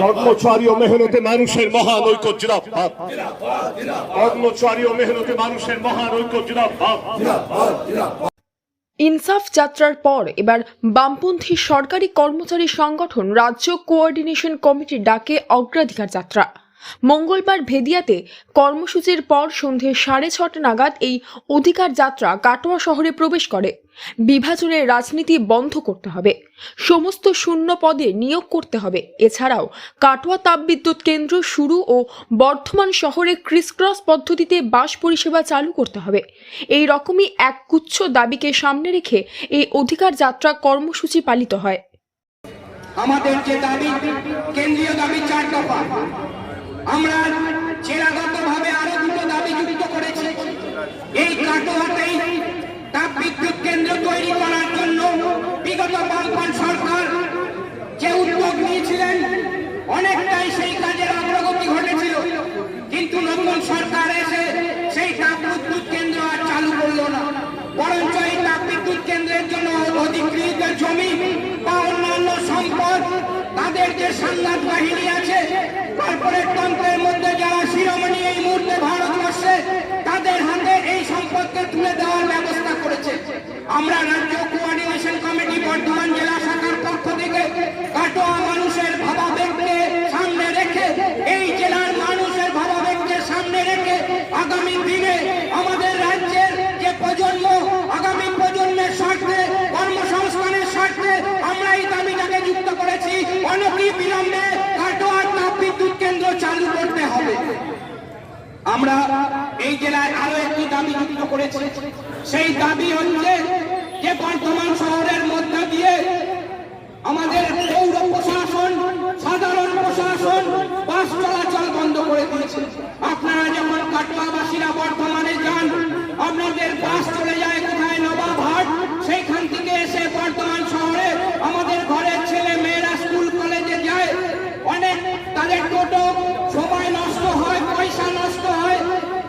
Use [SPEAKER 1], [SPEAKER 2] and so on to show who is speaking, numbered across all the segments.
[SPEAKER 1] কর্মচারী ও মেহনতে মানুষের মহান ঐক্য জিরাফাত কর্মচারী ও মেহনতে মানুষের মহান ঐক্য জিরাফাত
[SPEAKER 2] ইনসাফ যাত্রার পর এবার বামপন্থী সরকারি কর্মচারী সংগঠন রাজ্য কোঅর্ডিনেশন কমিটির ডাকে অগ্রাধিকার যাত্রা। মঙ্গলবার ভেদিয়াতে কর্মসূচির পর সন্ধে সাড়ে ছটা নাগাদ এই অধিকার যাত্রা কাটোয়া শহরে প্রবেশ করে। বিভাজনের রাজনীতি বন্ধ করতে হবে। সমস্ত শূন্য পদে নিয়োগ করতে হবে। এছাড়াও কাটোয়া তাপবিদ্যুৎ কেন্দ্র শুরু ও বর্ধমান শহরে ক্রিসক্রস পদ্ধতিতে বাস পরিষেবা চালু করতে হবে। এই রকমই এক গুচ্ছ দাবিকে সামনে রেখে এই অধিকার যাত্রা কর্মসূচি পালিত হয়।
[SPEAKER 3] আমাদের যে দাবি, কেন্দ্রীয় দাবি চার দফা। আমরা জেলাগতভাবে আরও দুটো দাবি যুক্ত করেছি। এই কাটোয়াতেই তাপ বিদ্যুৎ কেন্দ্র তৈরি করার জন্য বিগত বামপান সরকার যে উদ্যোগ নিয়েছিলেন, অনেকটাই সেই কাজের অগ্রগতি ঘটেছিল। কিন্তু নতুন সরকার এসে সেই তাপ বিদ্যুৎ কেন্দ্র আর চালু করল না। বরঞ্চ এই তাপ বিদ্যুৎ কেন্দ্রের জন্য অধিকৃত জমি বা অন্যান্য সম্পদ, তাদের যে সাংঘাত বাহিনী আছে কর্পোরেট তন্ত্রের মধ্যে যারা শিরোমণি এই মুহূর্তে ভারতবর্ষে তাদের হাতে এই সম্পদকে তুলে দেওয়ার ব্যবস্থা করেছে আমরা রাজ্য কোঅর্ডিনেশন কমিটি বর্ধমান জেলা শাখার পক্ষ থেকে কাটোয়া মানুষের ভাবাবেগকে সামনে রেখে এই জেলার মানুষের ভাবাবেগকে সামনে রেখে আগামী দিনে আমাদের রাজ্যের যে প্রজন্ম আগামী প্রজন্মের স্বার্থে কর্মসংস্থানের স্বার্থে আমরা এই দাবিটাকে যুক্ত করেছি অনতি বিলম্বে কাটোয়ার তাপ বিদ্যুৎ কেন্দ্র চালু করতে হবে আমরা এই জেলায় আরও একটি দাবি যুক্ত করেছি। সেই দাবি হচ্ছে যে বর্তমান শহরের মধ্যে দিয়ে আমাদের পৌর প্রশাসন, সাধারণ প্রশাসন বাস চলাচল বন্ধ করে দিয়েছে। আপনারা যেমন কাটোয়াবাসীরা বর্তমানে যান, আপনাদের বাস চলে যায় কোথায়? নবাবহাট। সেইখান থেকে এসে বর্তমান শহরে আমাদের ঘরের ছেলে মেয়েরা স্কুল কলেজে যায় অনেক তাদের টোটো সময় নষ্ট হয় পয়সা নষ্ট হয়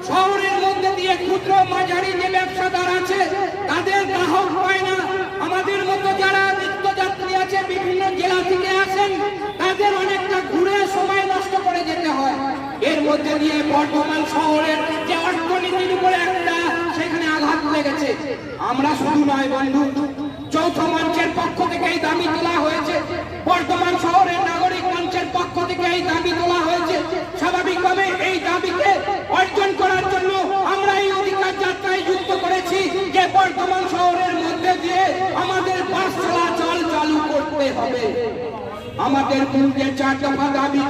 [SPEAKER 3] শহরের মধ্যে দিয়ে ক্ষুদ্র মাঝারি যে ব্যবসাদার আছে তাদের গ্রাহক হয় না আমাদের মতো যারা নিত্যযাত্রী আছে বিভিন্ন জেলা থেকে আসেন তাদের অনেকটা ঘুরে সময় নষ্ট করে যেতে হয় মধ্যে দিয়ে শহরের যে অর্থনীতির উপরে একটা সেখানে আঘাত লেগেছে। আমরা শুধু নয় বন্ধু, যৌথ মঞ্চের পক্ষ থেকে এই দাবি তোলা হয়েছে। বর্তমান শহরের নাগরিক মঞ্চের পক্ষ থেকে এই দাবি তোলা হয়েছে। স্বাভাবিকভাবে এই দাবিকে অর্জন করার জন্য আমরা এই অধিকার যাত্রায় যুক্ত করেছি যে বর্তমান শহরের মধ্যে দিয়ে আমাদের বাস চলাচল চালু করতে হবে। আমাদের যে চার দফা দাবি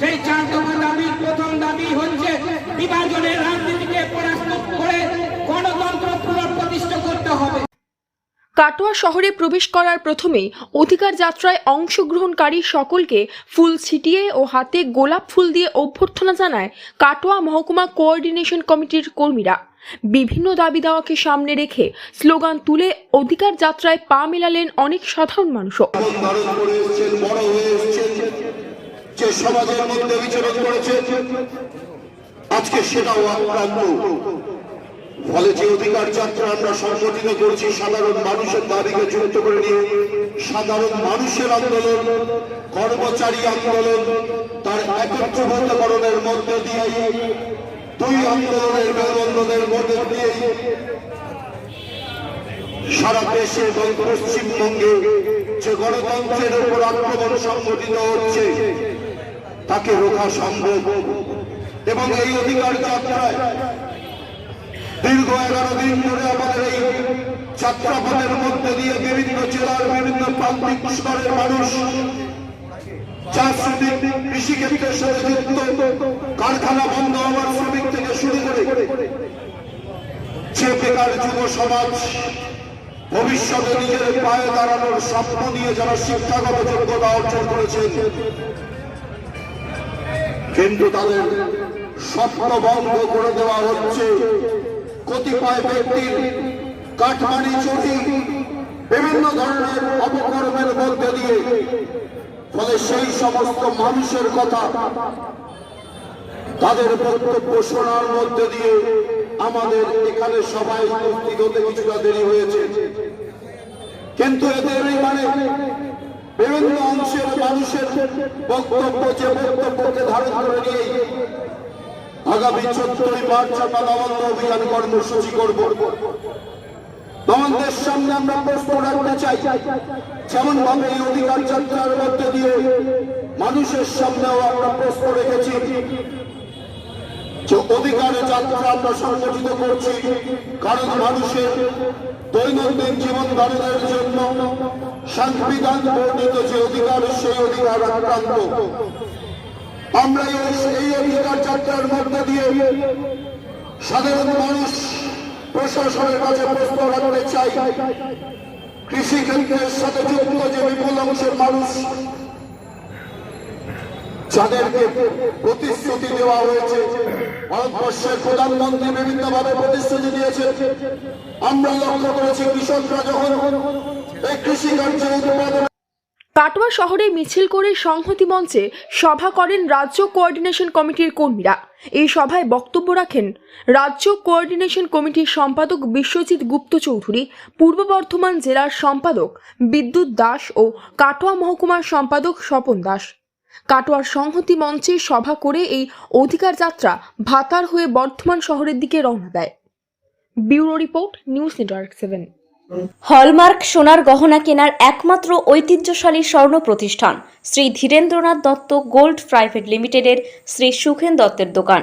[SPEAKER 3] সেই চার দফা দাবির প্রথম দাবি হচ্ছে বিভাজনের রাজনীতিকে পরাস্ত করে গণতন্ত্র পুনঃপ্রতিষ্ঠা করতে হবে।
[SPEAKER 2] কাটোয়া শহরে প্রবেশ করার প্রথমেই অধিকার যাত্রায় অংশগ্রহণকারী সকলকে ফুল ছিটিয়ে ও হাতে গোলাপ ফুল দিয়ে অভ্যর্থনা জানায় কাটোয়া মহকুমা কোঅর্ডিনেশন কমিটির কর্মীরা। বিভিন্ন দাবি দাওয়াকে সামনে রেখে স্লোগান তুলে অধিকার যাত্রায় পা মেলালেন অনেক সাধারণ মানুষও।
[SPEAKER 4] যে সমাজের মধ্যে বিচরণ করেছে। আজকে সেটাও আক্রান্ত। ফলে যে অধিকার যাত্রা আমরা সংগঠিত করছি, সাধারণ মানুষের দাবিকে যুক্ত করে নিয়ে, সাধারণ মানুষের আন্দোলন, কর্মচারী আন্দোলন, তার একত্রভূতকরণের মধ্যে দিয়ে, দুই আন্দোলনের মেলবন্ধনের মধ্যে দিয়ে, সারা দেশে এবং পশ্চিমবঙ্গে যে গণতন্ত্রের উপর আক্রমণ সংগঠিত হচ্ছে তাকে রোখা সম্ভব। এবং এই অধিকার যাত্রায় দীর্ঘ এগারো দিন ধরে আমাদের এই যাত্রাপথের মধ্যে দিয়ে বিভিন্ন জেলার বিভিন্ন প্রান্তিক স্তরের মানুষ ভবিষ্যতে নিজের পায়ে দাঁড়ানোর স্বপ্ন নিয়ে যারা শিক্ষাগত যোগ্যতা অর্জন করেছে কিন্তু তাদের স্বপ্ন বন্ধ করে দেওয়া হচ্ছে। কতিপয় ব্যক্তির কাঠমানি চুরি, বিভিন্ন ধরনের অপকর্মের মধ্যে দিয়ে। ফলে সেই সমস্ত মানুষের কথা তাদের বক্তব্য শোনার মধ্যে দিয়ে আমাদের এখানে সবাই উপস্থিত হতে কিছুটা দেরি হয়েছে। কিন্তু এদের মানে বিভিন্ন অংশের মানুষের বক্তব্য যে বক্তব্যকে ধারণ করে নিয়ে আগামী চোদ্দই মার্চ আমরা নবান্ন অভিযান কর্মসূচি করব। নবান্নের সামনে আমরা প্রশ্ন রাখতে চাই। যেমন ভাবে এই অধিকার যাত্রার মধ্যে দিয়ে মানুষের সামনেও আমরা প্রশ্ন রেখেছি যে অধিকার যাত্রা আমরা সংগঠিত করছি কারণ মানুষের দৈনন্দিন জীবন ধারণের জন্য সংবিধান বর্ণিত যে অধিকার, সেই অধিকার আক্রান্ত। আমরা এই- অধিকার যাত্রার মধ্যে দিয়ে সাধারণ মানুষ প্রশাসনের কাছে প্রশ্ন রাখতে চাই। কৃষি ক্ষেত্রের সাথে যুক্ত যে বিপুল অংশের মানুষ, যাদেরকে প্রতিশ্রুতি দেওয়া হয়েছে ভারতবর্ষের প্রধানমন্ত্রী বিভিন্ন ভাবে প্রতিশ্রুতি দিয়েছে আমরা লক্ষ্য করেছি কৃষকরা যখন এই কৃষি কার্যের উৎপাদন
[SPEAKER 2] কাটোয়া শহরে মিছিল করে সংহতি মঞ্চে সভা করেন রাজ্য কোঅর্ডিনেশন কমিটির কর্মীরা। এই সভায় বক্তব্য রাখেন রাজ্য কোঅর্ডিনেশন কমিটির সম্পাদক বিশ্বজিৎ গুপ্ত চৌধুরী, পূর্ব বর্ধমান জেলার সম্পাদক বিদ্যুৎ দাস ও কাটোয়া মহকুমার সম্পাদক স্বপন দাস। কাটোয়ার সংহতি মঞ্চে সভা করে এই অধিকার যাত্রা ভাতার হয়ে বর্ধমান শহরের দিকে রওনা দেয়। Bureau report, news network seven.
[SPEAKER 5] Hallmark সোনার গহনা কেনার একমাত্র ঐতিহ্যশালী স্বর্ণ প্রতিষ্ঠান শ্রী ধীরেন্দ্রনাথ দত্ত গোল্ড প্রাইভেট লিমিটেডের শ্রী সুখেন দত্তের দোকান।